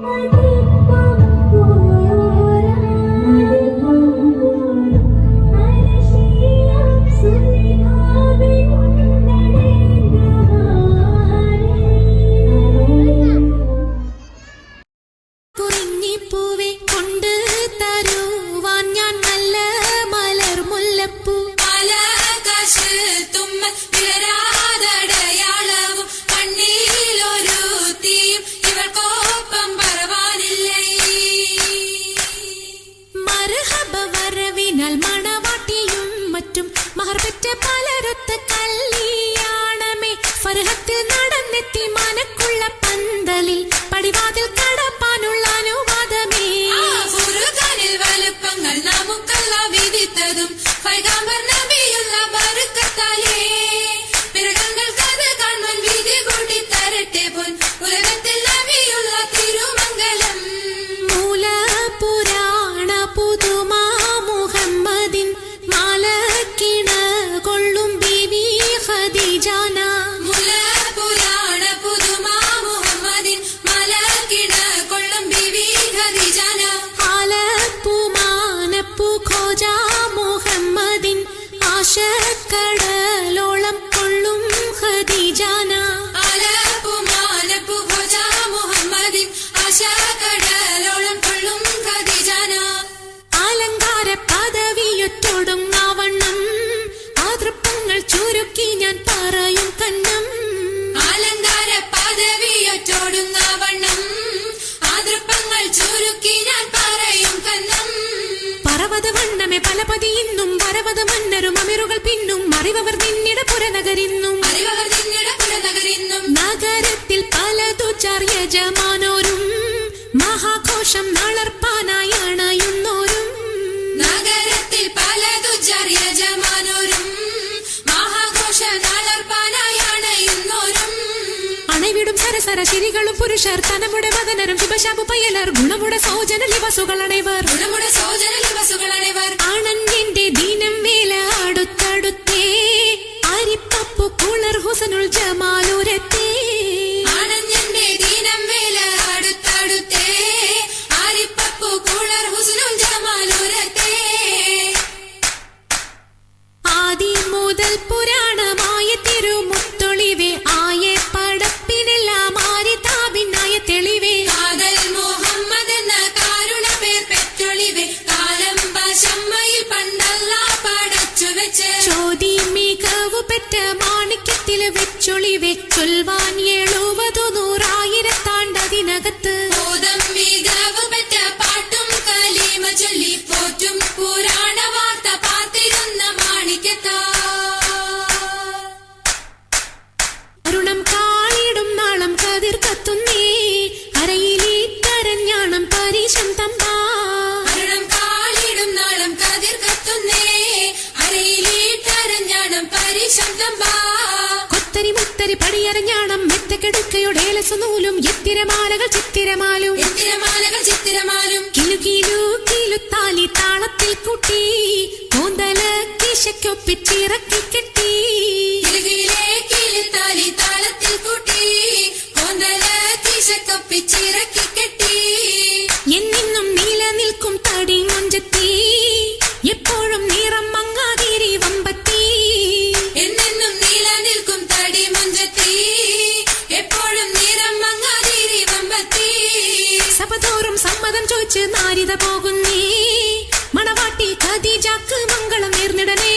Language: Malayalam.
Bye. മരഹബ വരവിനാൽ മണവാട്ടിയും മറ്റും മഹർപെറ്റ പലരൊത്ത കല്യാണമേ. ഫർഹത്തിൽ നടന്നെത്തി പർവത വണ്ണമേ പലപതി ഇന്നും വരവത മന്നരും അമിറുകൾ പിന്നും അറിവവർ നിന്നിട പുറനഗരിന്നും അറിവവർ നിന്നിട പുറനഗരിന്നും നഗരത്തിൽ പലതു ചർയജമാനോരും മഹാഘോഷം അണവിടും സരസര ശിരികളും പുരുഷർ തനമുടെ മകനരും ശുഭശാപു പയ്യലർ ഗുണമുടെ സൗജന ലിവസുകൾ അണിവർ ഗുണമുട സോജന അണിവർ ആണന്റെ ദീനം വേല അടുത്തടുത്തേ അരിപ്പപ്പു കുളർ ഹുസനുൽ ജമാലുരത്തേ. ആനന്ദന്റെ ദീനം ஆள்வான் ஏ പടിയരഞ്ഞാണം മെത്തക്കെടുക്കയുടെ ലസനൂലും എത്തിരമാലകൾ ചിത്തിരമാലും. എത്തിരമാലകൾ ചിത്തിരമാലും. കിലു കിലു കിലുത്താലി താളത്തിൽ കൂട്ടി. കൂന്തല കിശയ്ക്കൊപ്പിച്ചിറക്കി കെട്ടി. കിലുകിലേ കിലുത്താലി താളത്തിൽ കൂട്ടി. കോന്തല കിശക്കൊപ്പിച്ചിറക്കി കെട്ടി. എന്നിന്നും നിലനിൽക്കും തടി മുഞ്ചത്തി. എപ്പോഴും നിറം മങ്ങാതിരി വമ്പത്തി നാരിത പോകുന്നേ മണവാട്ടി ഖദീജാക്ക് മംഗളം നേർന്നിടനേ